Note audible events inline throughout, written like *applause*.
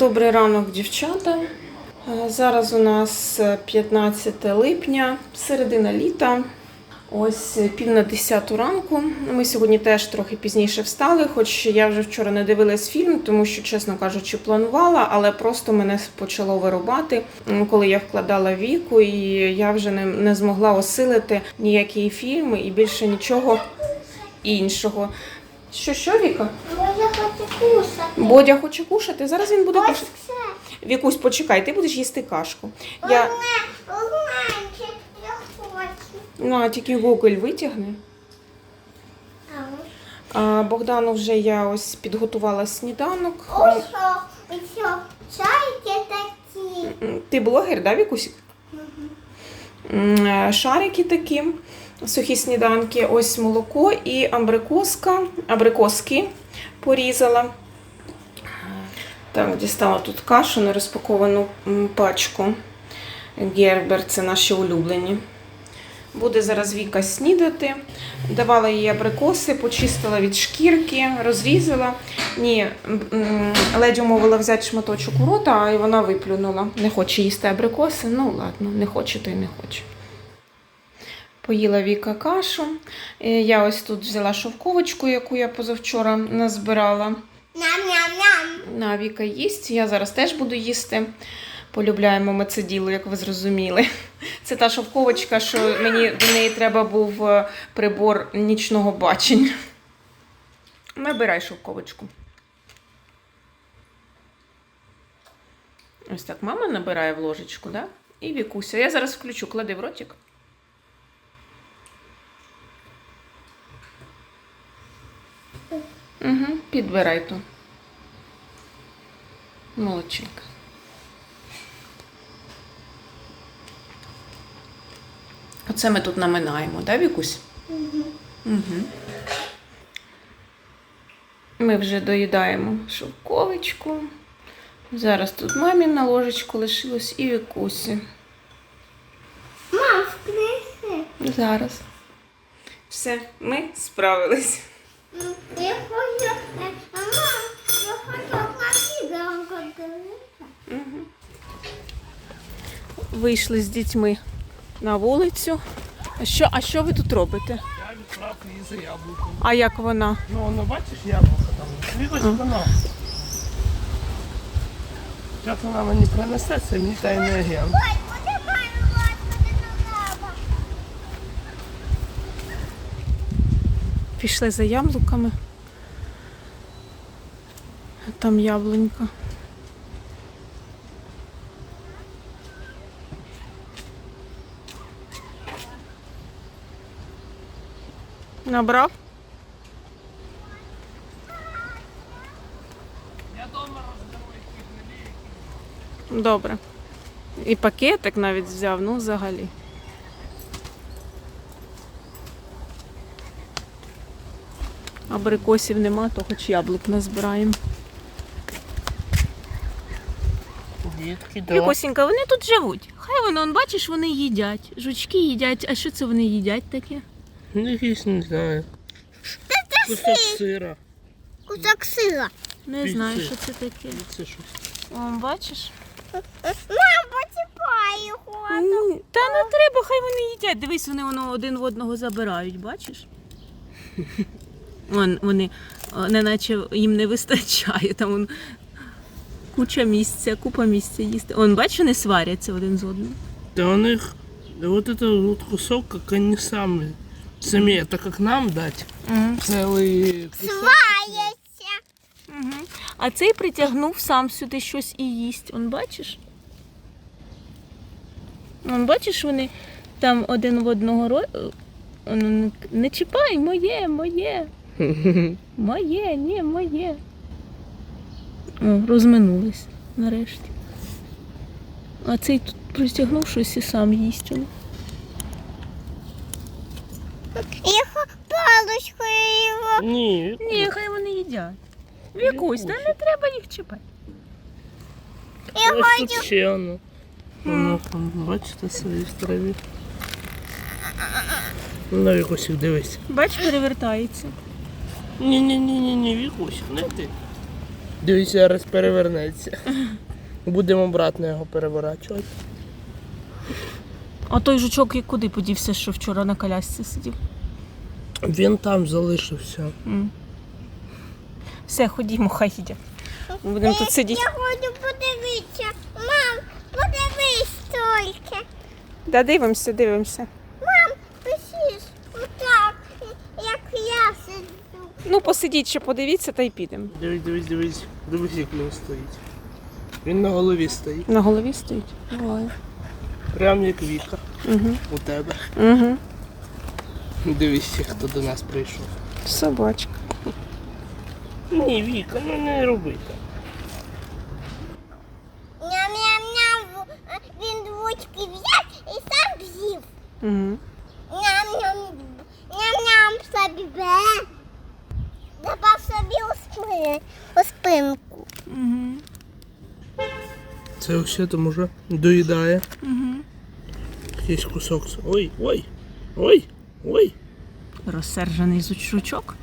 Добрий ранок, дівчата. Е, Зараз у нас е, 15 липня, середина літа. Ось е, пів на 10 ранку. Ми сьогодні теж трохи пізніше встали, хоч я вже вчора не дивилась фільм, тому що, чесно кажучи, планувала, але просто мене почало вирубати, коли я вкладала віку, і я вже не, не змогла осилити ніякі фільми і більше нічого іншого. Що, що, Віка? Кушати. Бодя хоче кушати. Зараз він буде Ось кушати. це. Вікусь, почекай, ти будеш їсти кашку. Я Я... Одненьке, я хочу. на тільки Google витягни. А, А Богдану вже я ось підготувала сніданок. Ось що, ось що, чайки такі. М, Ти блогер, да, Вікусь? М, е, Шарики такі, сухі сніданки, ось молоко і абрикоска, абрикоски порізала. Так, дістала тут кашу, нерозпаковану пачку. Гербер, це наші улюблені. Буде зараз Віка снідати. Давала їй абрикоси, почистила від шкірки, розрізала. Ні, ледь умовила взяти шматочок у рота, а вона виплюнула. Не хоче їсти абрикоси. Ну ладно, не хоче, то й не хоче. Поїла Віка кашу. Е, Я ось тут взяла шовковочку, яку я позавчора назбирала. Ням-ням-ням. На Віка їсть. Я зараз теж буду їсти. Полюбляємо ми це діло, як ви зрозуміли. Це та шовковочка, що мені до неї треба був е, прибор нічного бачення. Набирай шовковочку. Ось так мама набирає в ложечку, да? І Вікуся. Я зараз включу, клади в ротик. Угу, підбирай ту. Молодчинка. Оце ми тут наминаємо, да, Вікусь? Угу. Ми вже доїдаємо шовковичку. Зараз тут мамі на ложечку лишилось і Вікусі. Мам, вкриси. Зараз. Все, ми справились. Вийшли з дітьми на вулицю. А що, а що ви тут робите? Я відправ її за яблуком. А як вона? Ну, воно бачиш яблуко там. Якось воно. Зараз вона мені принесе, це мій тайний агент. Ой, куди мамі бачити на небо? Пішли за яблуками. Там яблунька. Набрав? Я дома не Добре. І пакетик навіть взяв, ну взагалі. Абрикосів нема, то хоч яблук назбираємо. Дітки, вони тут живуть. Хай воно, он, бачиш, вони їдять. Жучки їдять. А що це вони їдять таке? Ну, якийсь не знаю. Кусок сира. Кусок сира. Не Піци. знаю, що це таке. Це щось. О, бачиш? Мам, поціпай його. Ні, Та не треба, хай вони їдять. Дивись, вони воно один в одного забирають, бачиш? Вон, вони, о, неначе їм не вистачає, там вон, куча місця, купа місця їсти. Он, бачиш, вони сваряться один з одним. Да у них вот это вот кусок, как они сами. Сами, это как нам дать целый кусок. Свається. Угу. А цей притягнув сам сюди щось і їсть. Он бачиш? Он бачиш, вони там один в одного ро... Он, не чіпай, моє, моє. Моє, ні, моє. О, розминулись нарешті. А цей тут притягнув щось і сам їсть. Он. Їх паличкою його. Ні, Ні, хай вони їдять. Вікусь, та не треба їх чіпати. Я ось хочу. тут ще воно. Воно там, бачите, свої в траві. Ну, якось дивись. Бач, перевертається. Ні-ні-ні, ні, Вікусь, не ти. Дивись, зараз перевернеться. Будемо обратно його переворачувати. А той жучок і куди подівся, що вчора на колясці сидів? Він там залишився. Все, ходімо, хай їде. Будемо тут сидіти. Я хочу подивитися. Мам, подивись тільки. Да, дивимося, дивимося. Мам, пишись отак, як я сиджу. Ну, посидіть ще, подивіться та й підемо. Дивись, дивись, дивись. Дивись, як він стоїть. Він на голові стоїть. На голові стоїть. Буває. Прям як Віка. Угу. У тебе. Угу. Дивись, хто до нас прийшов. Собачка. Ні, Віка, ну не роби так. Ням-ням-ням. Він двочки взяв і сам з'їв. Угу. Ням-ням. Ням-ням собі бе. Запав собі у, спи, у спинку. Угу. Це все там уже доїдає. Угу. Якийсь кусок. Ой, ой, ой, ой. Розсержений жучок,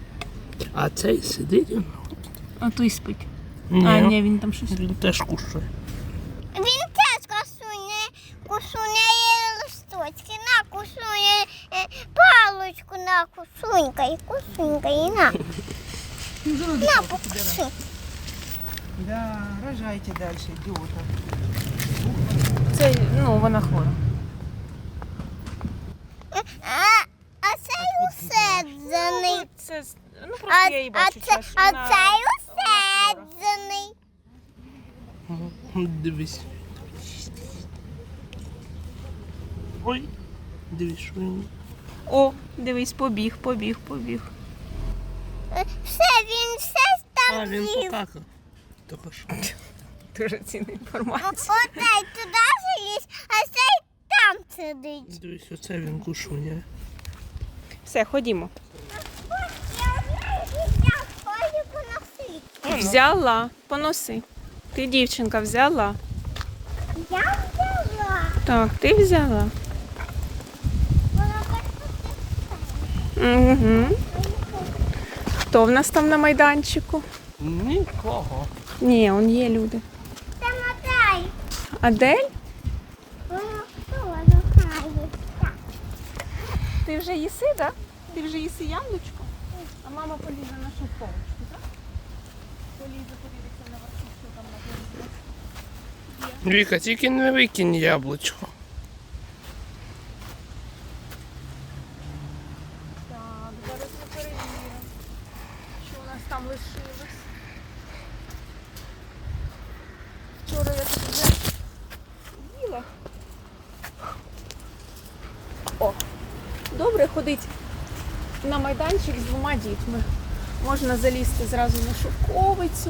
А цей сидить. а той спить. Ні. А, ні, він там щось. Він теж кушає. Він теж кусує, кусує листочки, на кусує е, паличку, на кусунька і кусунька, і на. На, покуси. Да, рожайте дальше, идиота. Це, ну, вона хвора. А, а цей уседжений. Це, ну, просто А, я її а, бачу часто. а Вона- цей уседжений. Дивись. Ой. Дивись, що він. О, дивись, побіг, побіг, побіг. Все, він все А, там він з'їв. покакав. Тільки що. *laughs* Дуже цінна інформація. Оцей туди заліз, а цей там сидить. Дивись, оце він кушує. Все, ходімо. Взяла, поноси. Ти дівчинка взяла. Я взяла. Так, ти взяла. Угу. Хто в нас там на майданчику? Нікого. Ні, он є люди. Та мотай. Адель? Вона хто вона хає? Так. Ти вже їси, так? Да? Ти вже їси яблучко? А мама полізе на шовковочку, так? Полізе, подивиться на вас, що там на Віка, тільки не викинь яблучко. Можна залізти зразу на шовковицю,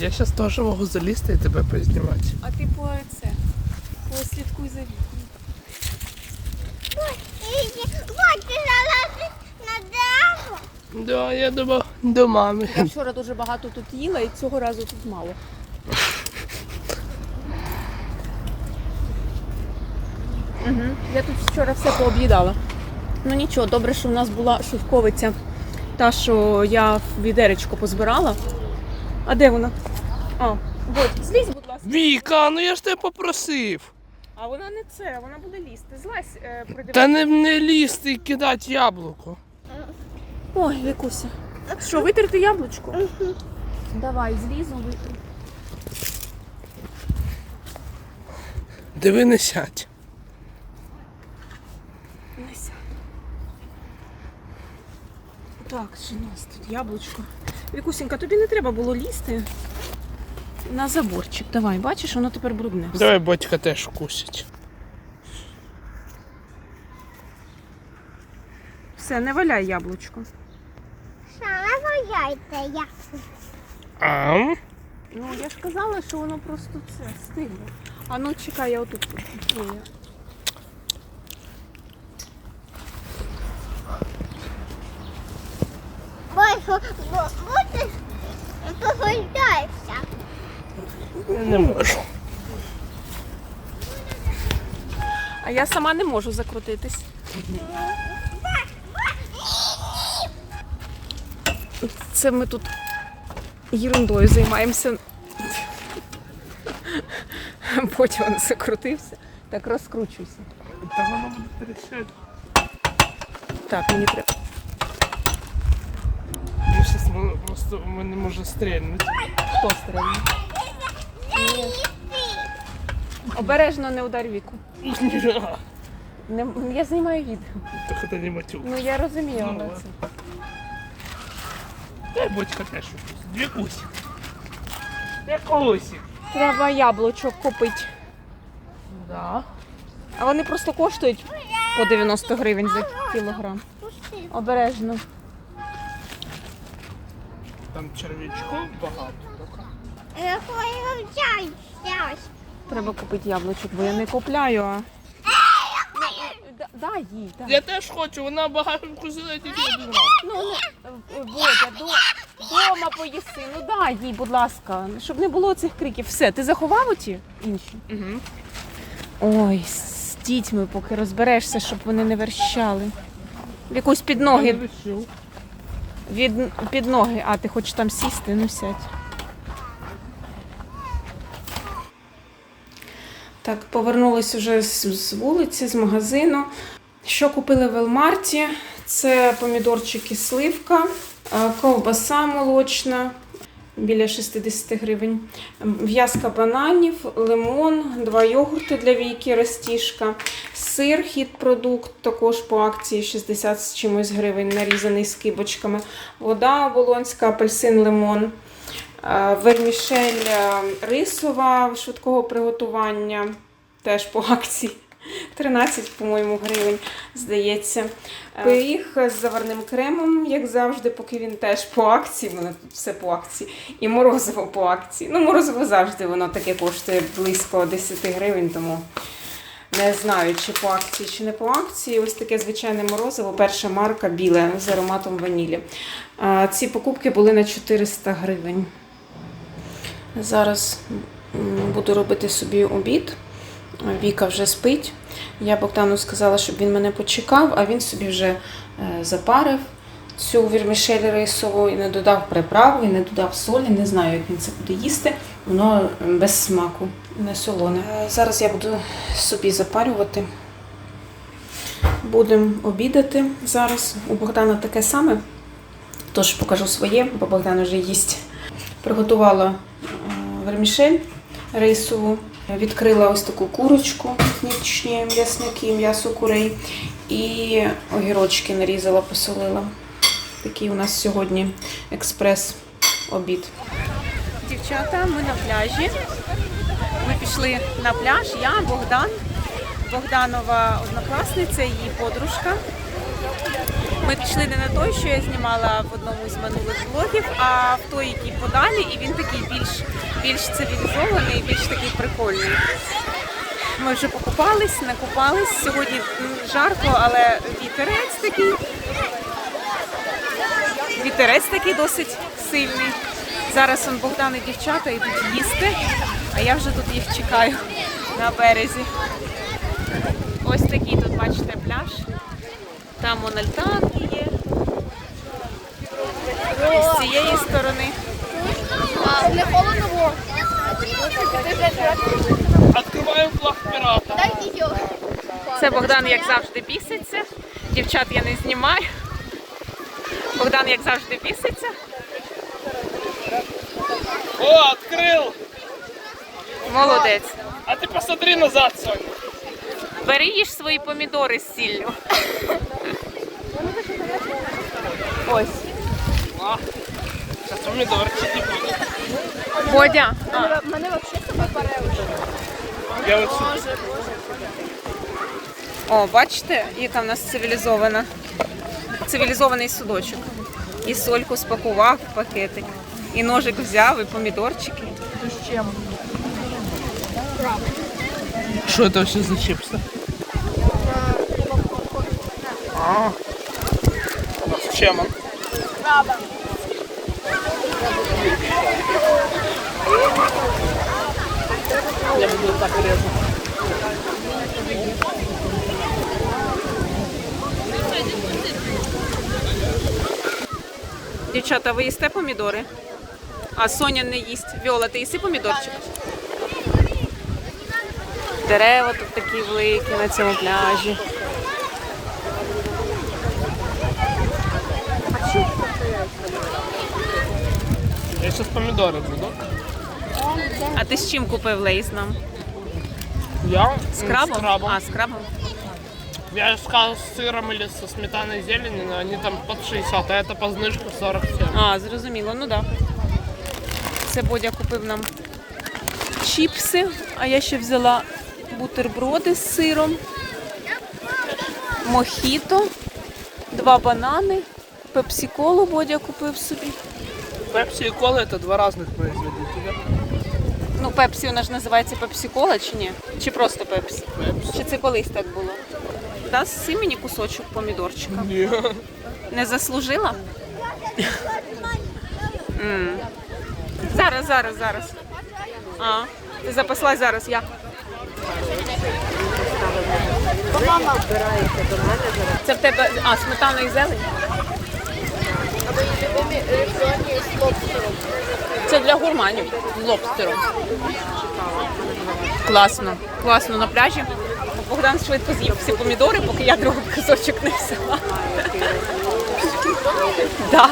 Я зараз теж можу залізти і тебе познімати. а ти по це. Послідкуй за вікном. І- Вот на дерево. Да, я думав до мами. Я вчора дуже багато тут їла і цього разу тут мало. Угу. Я тут вчора все пооб'їдала. Ну нічого, добре, що в нас була шовковиця, та, що я в відеречко позбирала. А де вона? А, от, злізь, будь ласка. Віка, ну я ж тебе попросив. А вона не це, вона буде лізти. Злазь, е, придивись. Та не, не лізти і кидати яблуко. Ой, Вікуся. Що, витерти яблучко? Давай, злізу, витру. Диви не сядь. Не сяду. Так, що у нас тут яблучко. Вікусінька, тобі не треба було лізти на заборчик. Давай, бачиш, воно тепер брудне. Давай батька теж вкусить. Все, не валяй яблучко. Саме ваяйте, як. А? Ну, я ж казала, що воно просто це стигло. А ну чекай, я отут. Ні, я- Бо, бо, бо ти погойдаєшся. Я не можу. А я сама не можу закрутитись. Це ми тут ерундою займаємося. Потім він закрутився. Так розкручуйся. Та воно буде тріщати. Так, мені треба. Щас просто мене може стрільнути. Хто стрельне? Обережно не удар віку. Не, я знімаю відео. Так не матюк. Ну я розумію, Ну, ладно. це. Дай батька теж щось. Дві кусі. Дві кусі. Треба яблучок купити. Да. А вони просто коштують по 90 гривень за кілограм. Обережно. Там червячков багато. тільки. Зараз. Треба купити яблучок, бо я не купляю, а. Да- Дай їй, дай. Я теж хочу, вона багато вкусила тільки один раз. Ну, не, е, Бодя, до, дома поїси. Ну дай їй, будь ласка, щоб не було цих криків. Все, ти заховав оті інші? Угу. Ой, з дітьми, поки розберешся, щоб вони не верщали. В якусь під ноги. Від, під ноги. А, ти хочеш там сісти? Ну сядь. Так, повернулись уже з, вулиці, з магазину. Що купили в Елмарті? Це помідорчики сливка, ковбаса молочна біля 60 гривень, в'язка бананів, лимон, два йогурти для війки, ростішка, сир, хід-продукт, також по акції 60 з чимось гривень, нарізаний скибочками, вода оболонська, апельсин, лимон. Е, Вермішель е, рисова швидкого приготування, теж по акції. *laughs* 13, по-моєму, гривень, здається. Е, Пиріг з заварним кремом, як завжди, поки він теж по акції, в мене тут все по акції. І морозиво по акції. Ну, морозиво завжди воно таке коштує близько 10 гривень, тому не знаю, чи по акції, чи не по акції. Ось таке звичайне морозиво, перша марка біле з ароматом ванілі. Ці покупки були на 400 гривень. Зараз буду робити собі обід. Віка вже спить. Я Богдану сказала, щоб він мене почекав, а він собі вже е, запарив цю вірмішель рисову і не додав приправи, і не додав солі. Не знаю, як він це буде їсти. Воно без смаку, не солоне. Е, Зараз я буду собі запарювати. Будемо обідати зараз. У Богдана таке саме. Тож покажу своє, бо Богдан вже їсть. Приготувала вермішель рисову. Відкрила ось таку курочку, нічні м'ясники, м'ясо курей. І огірочки нарізала, посолила. Такий у нас сьогодні експрес-обід. Дівчата, ми на пляжі. Ми пішли на пляж. Я, Богдан, Богданова однокласниця, її подружка. Ми пішли не на той, що я знімала в одному з минулих влогів, а в той, який подалі, і він такий більш, більш цивілізований, більш такий прикольний. Ми вже покупались, накупались. Сьогодні жарко, але вітерець такий. Вітерець такий досить сильний. Зараз он Богдан і дівчата йдуть їсти, а я вже тут їх чекаю на березі. Ось такий тут, бачите, пляж. Там вон альтанки є. І з цієї сторони. Не холодно було. Відкриваємо флаг пірата. Дай відео. Це Богдан, як завжди, біситься. Дівчат я не знімаю. Богдан, як завжди, біситься. О, відкрив! Молодець. А ти посмотри назад, Соня. Бери їж свої помідори з сіллю. Ось. А, зараз помідорчики будуть. Бодя. А, Мене взагалі з переучили. Я от сюди. О, бачите, яка в нас цивілізована. Цивілізований судочок. І сольку спакував в пакетик. І ножик взяв, і помідорчики. Що це все за чипси? А. З чим? он? Я буду так резать. Дівчата, ви їсте помідори? А Соня не їсть. Віола, ти їси помідорчик? Дерева тут такі великі на цьому пляжі. Я сейчас помидоры буду. А ти з чим купив лейс нам? Я З крабом? С крабом. А, з крабом. Я искал с сыром или со сметаной и зеленью, но они там под 60, а это по знижке 47. А, зрозуміло, ну так. Да. Це Бодя купив нам чіпси, а я ще взяла бутерброди з сиром, мохіто, два банани, пепсі-колу Бодя купив собі. Пепси и кола это два разных производителя. Ну, пепсі вона ж називається пепсі-кола чи ні? Чи просто пепсі? Пепси. Чи це колись так було? Даси мені кусочок помідорчика. Не. Не заслужила? М. Зараз, зараз, зараз. А, ти запаслась зараз, як? Це в тебе, а, сметана і зелень? Це для гурманів з лобстером. Класно. Класно на пляжі. Богдан швидко з'їв всі помідори, поки я другий кусочок не взяла. Да.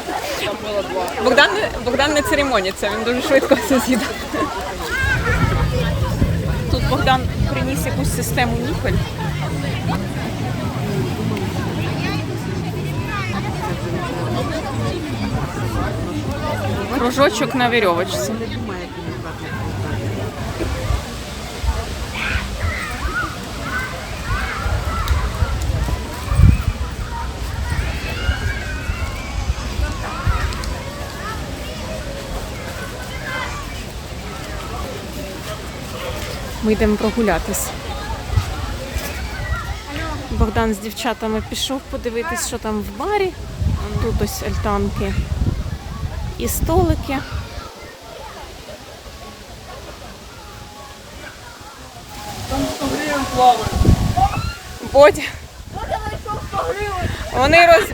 Богдан, Богдан не церемоніться, він дуже швидко все з'їдає. Тут Богдан приніс якусь систему нікель. Кружочок на вірьовочці. Ми йдемо прогулятись. Богдан з дівчатами пішов подивитись, що там в барі. Тут ось альтанки і столики. Там 100 гривен плавает. Бодя. Вони роз...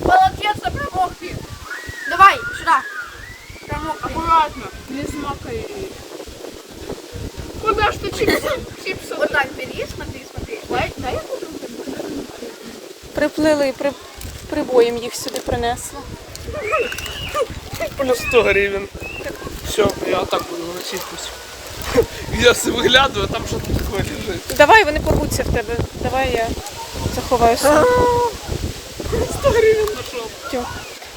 Молодец, промок ты. Давай, сюда. Промок. Аккуратно, не смакай. Куда ж ты чипсы? Чипсы. Вот так бери, смотри, смотри. Дай, дай я буду. приплили, при... прибоєм їх сюди принесли. Плюс 100 гривен. Все, я так буду носить пусть. Я си виглядую, там что-то такое лежит. Давай, вони порвуться в тебе. Давай я заховаю сумку. 100 гривен нашел. Тьо.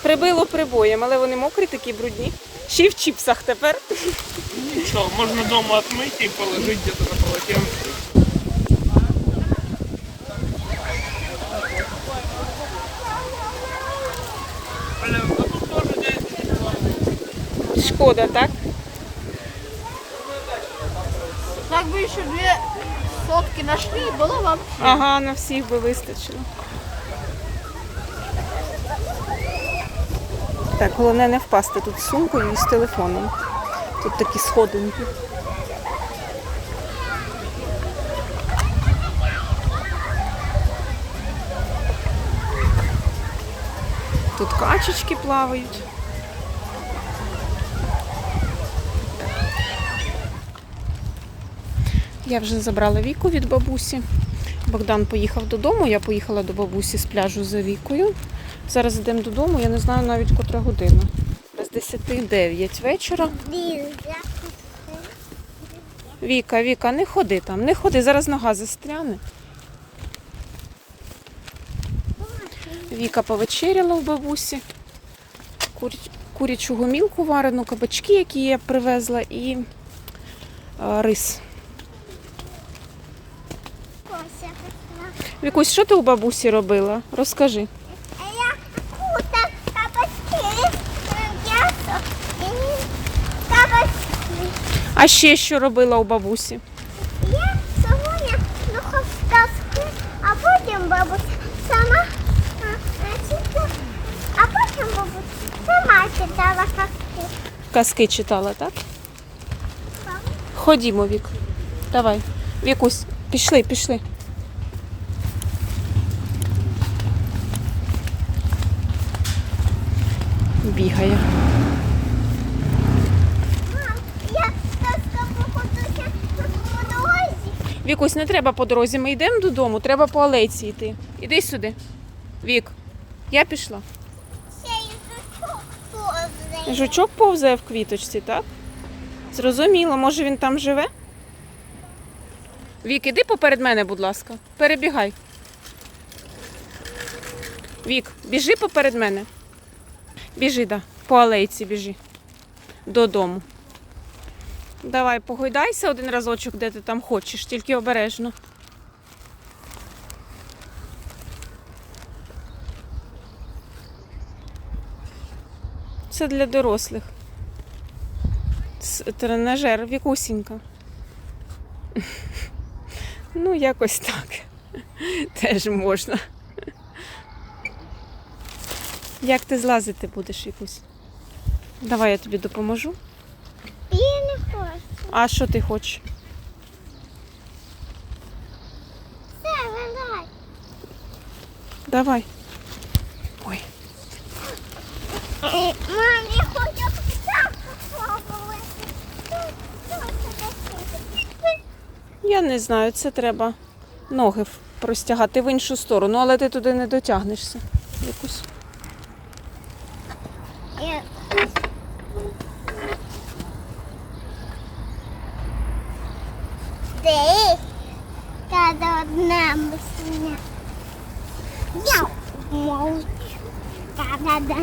Прибило прибоєм, але вони мокрі, такі брудні. Ще й в чіпсах тепер. Что, можно дома отмыть и положить где-то на полотенце. Блин, ну тут тоже здесь Шкода, так? Так бы еще две сотки нашли, было вам. Ага, на всіх би вистачило. Так, головне не впасти тут з сумкою і з телефоном. Тут такі сходинки. Тут качечки плавають. Я вже забрала віку від бабусі. Богдан поїхав додому, я поїхала до бабусі з пляжу за вікою. Зараз йдемо додому, я не знаю навіть котра година. Без 10-9 вечора. Віка, Віка, не ходи там, не ходи, зараз нога застряне. Віка повечеряла у бабусі. Курячу гомілку варену, кабачки, які я привезла, і е, рис. Кося пішла. Вікусь, що ти у бабусі робила? Розкажи. А я кута кабачки, м'ясо і кабачки. А ще що робила у бабусі? Я сьогодні духов казки, а потім бабуся сама читала, а потім бабуся сама читала казки. Казки читала, так? Ходімо, Вік. Давай. Вікусь, пішли, пішли. Бігає. Вікусь, не треба по дорозі. Ми йдемо додому, треба по алейці йти. Іди сюди. Вік, я пішла. Ще й жучок повзає. Жучок повзає в квіточці, так? Зрозуміло, може він там живе? Вік, іди поперед мене, будь ласка. Перебігай. Вік, біжи поперед мене. Біжи, да. По алейці біжи. Додому. Давай, погойдайся один разочок, де ти там хочеш, тільки обережно. Це для дорослих. Тренажер вікусінька. *laughs* Ну, якось так. *laughs* Теж можна. Як ти злазити будеш, Вікусь? Давай я тобі допоможу. Я не хочу. А що ти хочеш? Все, вилазь. Давай. Ой. Мам, я хочу так попробувати. Я не знаю, це треба ноги простягати в іншу сторону, але ти туди не дотягнешся. Якусь. Я- Десь. Та мисля. Я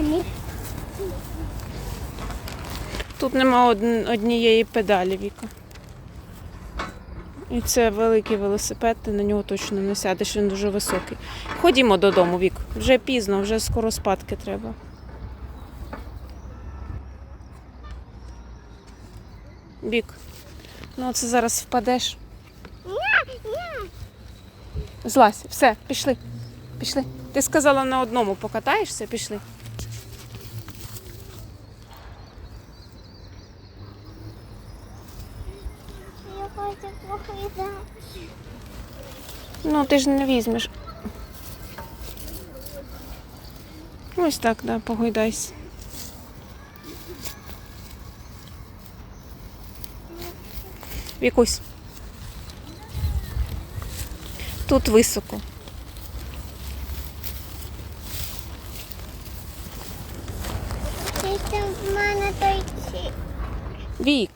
не Тут нема однієї педалі, Віка. І це великий велосипед, ти на нього точно не сядеш, він дуже високий. Ходімо додому, Вік. Вже пізно, вже скоро спадки треба. Вік, ну це зараз впадеш. Злазь, все, пішли. Пішли. Ти сказала на одному покатаєшся, пішли. Я хочу похидати. Ну, ти ж не візьмеш. Ось так, да, погойдайся. Вікусь. Тут високо. Там в мене той. Вік.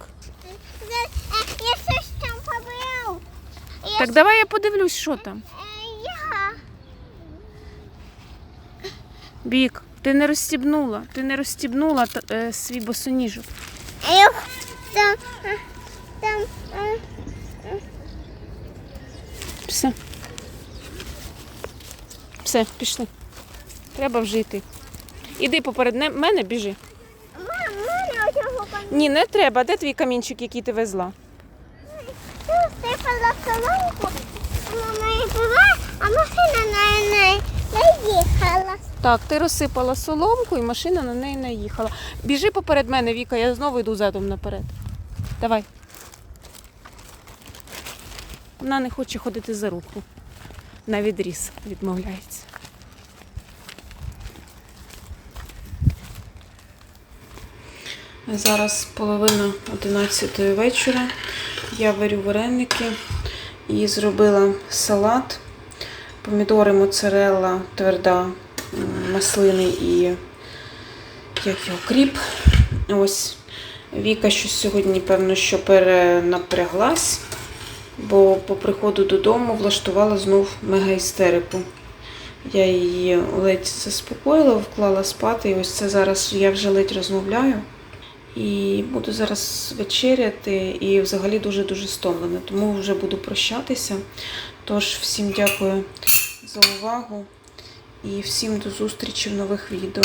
Е, Я щось там побив. Так давай я подивлюсь, що там. Е, Я. Вік, ти не розстібнула. Ти не розстібнула е, свій босоніжок. Я там. Там. Все. Все, пішли. Треба вже йти. Іди поперед мене, біжи. Ні, не треба. Де твій камінчик, який ти везла? Ти всипала соломку, вона пила, а машина на неї не. Так, ти розсипала соломку і машина на неї наїхала. Біжи поперед мене, Віка, я знову йду задом наперед. Давай. Вона не хоче ходити за руку. На відріз відмовляється. Зараз половина 11 вечора. Я варю вареники і зробила салат. Помідори, моцарелла, тверда, маслини і як його, кріп. Ось Віка щось сьогодні, певно, що перенапряглась, бо по приходу додому влаштувала знов мегаістерику. Я її ледь заспокоїла, вклала спати, і ось це зараз я вже ледь розмовляю. І буду зараз вечеряти і взагалі дуже-дуже стомлена, тому вже буду прощатися. Тож всім дякую за увагу і всім до зустрічі в нових відео.